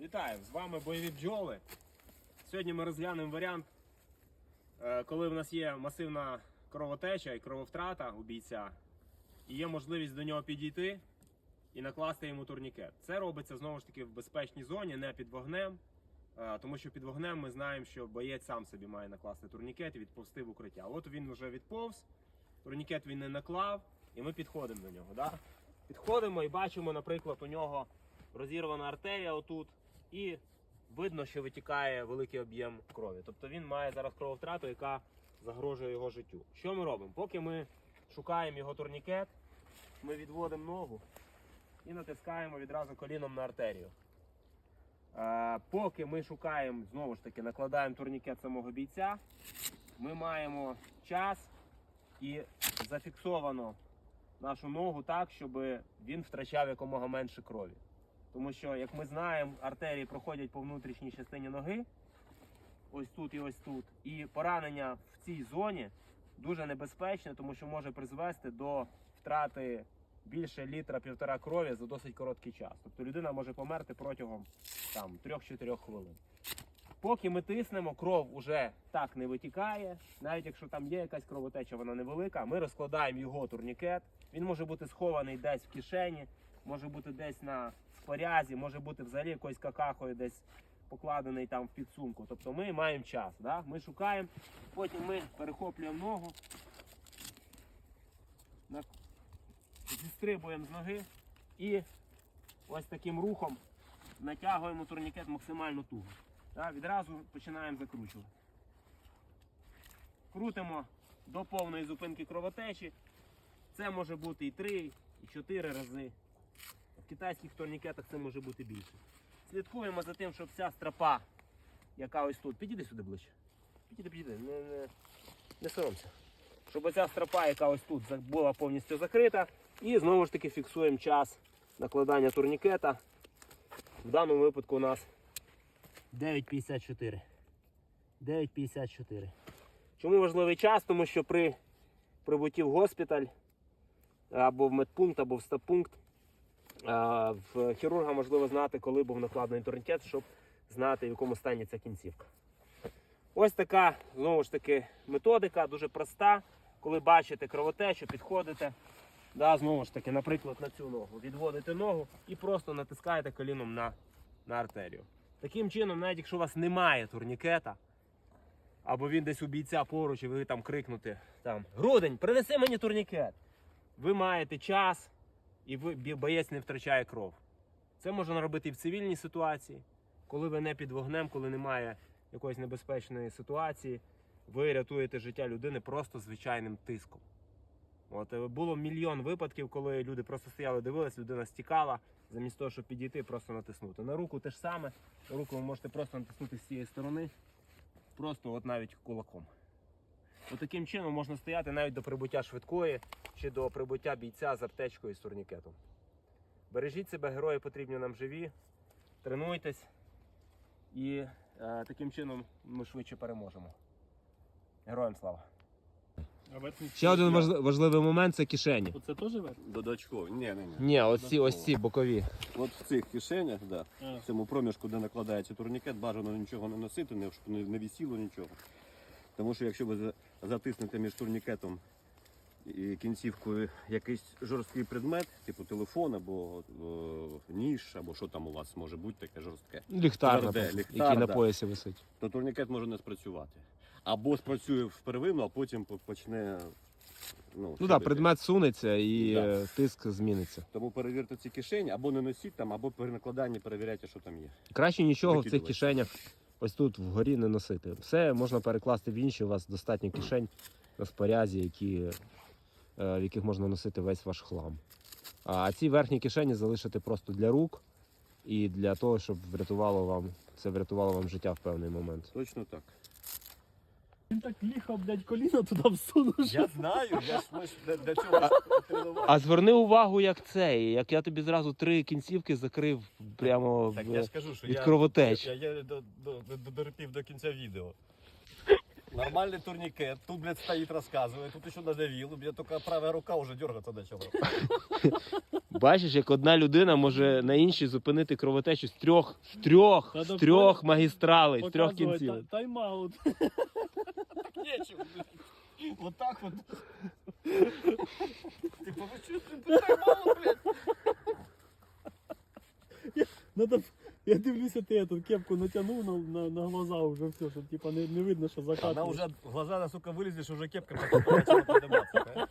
Вітаю! З вами бойові бджоли. Сьогодні ми розглянемо варіант, е, коли в нас є масивна кровотеча і крововтрата у бійця, і є можливість до нього підійти і накласти йому турнікет. Це робиться знову ж таки в безпечній зоні, не під вогнем. е, Тому що під вогнем ми знаємо, що боєць сам собі має накласти турнікет і відповсти в укриття. От він вже відповз, турнікет він не наклав, і ми підходимо до нього. Да? Підходимо і бачимо, наприклад, у нього розірвана артерія отут, і видно, що витікає великий об'єм крові. Тобто він має зараз крововтрату, яка загрожує його життю. Що ми робимо? Поки ми шукаємо його турнікет, ми відводимо ногу і натискаємо відразу коліном на артерію. Е, поки ми шукаємо, знову ж таки, накладаємо турнікет самого бійця, ми маємо час і зафіксовано нашу ногу так, щоб він втрачав якомога менше крові. Тому що, як ми знаємо, артерії проходять по внутрішній частині ноги, ось тут і ось тут. І поранення в цій зоні дуже небезпечне, тому що може призвести до втрати більше літра півтора крові за досить короткий час. Тобто людина може померти протягом там 3-4 хвилин. Поки ми тиснемо, кров уже так не витікає. Навіть якщо там є якась кровотеча, вона невелика. Ми розкладаємо його турнікет. Він може бути схований десь в кишені, може бути десь на спорязі, може бути взагалі якоюсь какахою десь покладений там в підсумку. Тобто ми маємо час. Да? Ми шукаємо, потім ми перехоплюємо ногу, зістрибуємо з ноги і ось таким рухом натягуємо турнікет максимально туго. Да? Відразу починаємо закручувати. Крутимо до повної зупинки кровотечі. Це може бути і 3, і 4 рази. Китайських турнікетах це може бути більше. Слідкуємо за тим, щоб вся стропа, яка ось тут, підійди сюди ближче. Підійди, підійди, не, не, не соромся. Щоб оця стропа, яка ось тут була повністю закрита. І знову ж таки фіксуємо час накладання турнікета. В даному випадку у нас 9.54. 9.54. Чому важливий час? Тому що при прибутті в госпіталь або в медпункт, або в стабпункт в хірурга можливо знати, коли був накладений турнікет, щоб знати, в якому стані ця кінцівка. Ось така, знову ж таки, методика, дуже проста. Коли бачите кровотечу, підходите. Да, знову ж таки, наприклад, на цю ногу. Відводите ногу і просто натискаєте коліном на, на артерію. Таким чином, навіть якщо у вас немає турнікета, або він десь у бійця поруч, і ви там крикнете там, Грудень, принеси мені турнікет. Ви маєте час, і боєць не втрачає кров. Це можна робити і в цивільній ситуації, коли ви не під вогнем, коли немає якоїсь небезпечної ситуації, ви рятуєте життя людини просто звичайним тиском. От е, було мільйон випадків, коли люди просто стояли, дивились, людина стікала, замість того, щоб підійти, просто натиснути. На руку те ж саме. Руку ви можете просто натиснути з цієї сторони, просто от навіть кулаком. От таким чином можна стояти навіть до прибуття швидкої чи до прибуття бійця з аптечкою і з турнікетом. Бережіть себе, герої потрібні нам живі, тренуйтесь і е, таким чином ми швидше переможемо. Героям слава! Ще один важли- важливий момент це кишені. Оце теж верх? Додаткові. Ні, ні, ні. Ні, ось ці, ось ці бокові. От в цих кишенях, да, в цьому проміжку, де накладається турнікет, бажано нічого не носити, не, щоб не, не вісіло нічого. Тому що якщо ви за- затиснете між турнікетом і кінцівкою якийсь жорсткий предмет, типу телефон або е, ніж, або що там у вас може бути таке жорстке, Ліхтар, Тверде, наприклад, ліхтар, який на да. поясі висить. то турнікет може не спрацювати. Або спрацює в первину, а потім по- почне. Ну, Ну так, предмет сунеться і Да. е, тиск зміниться. Тому перевірте ці кишені, або не носіть там, або при накладанні перевіряйте, що там є. Краще нічого в цих Викидувати. кишенях ось тут вгорі не носити. Все можна перекласти в інші. У вас достатньо кишень на спорязі, які, е, в яких можна носити весь ваш хлам. А ці верхні кишені залишити просто для рук і для того, щоб врятувало вам, це врятувало вам життя в певний момент. Точно так. Він так ліхо, блядь, коліно туди всунув. Я знаю, я ж ми ж для, для цього тренував. А зверни увагу, як цей, як я тобі зразу три кінцівки закрив прямо Так в- я ж кажу, що від я, кровотеч. я, я до, до, до, дотерпів до кінця відео. Нормальный турникет. Тут, блядь, стоит, рассказывает. Тут еще надавил. У меня только правая рука уже дергаться начала. Бачиш, як одна людина може на іншій зупинити кровотечу з трьох, з трьох, Та з трьох магістралей, з трьох кінців. та- Тайм-аут Нечего, блядь. Вот так вот. Типа, вы что, ты мало, блядь? Надо, я дивлюся, ти эту кепку натягнув на, на, на глаза вже все, що типа не, не видно, що закат. Она уже, глаза, сука, вылезли, что уже кепка потом начала подниматься. да?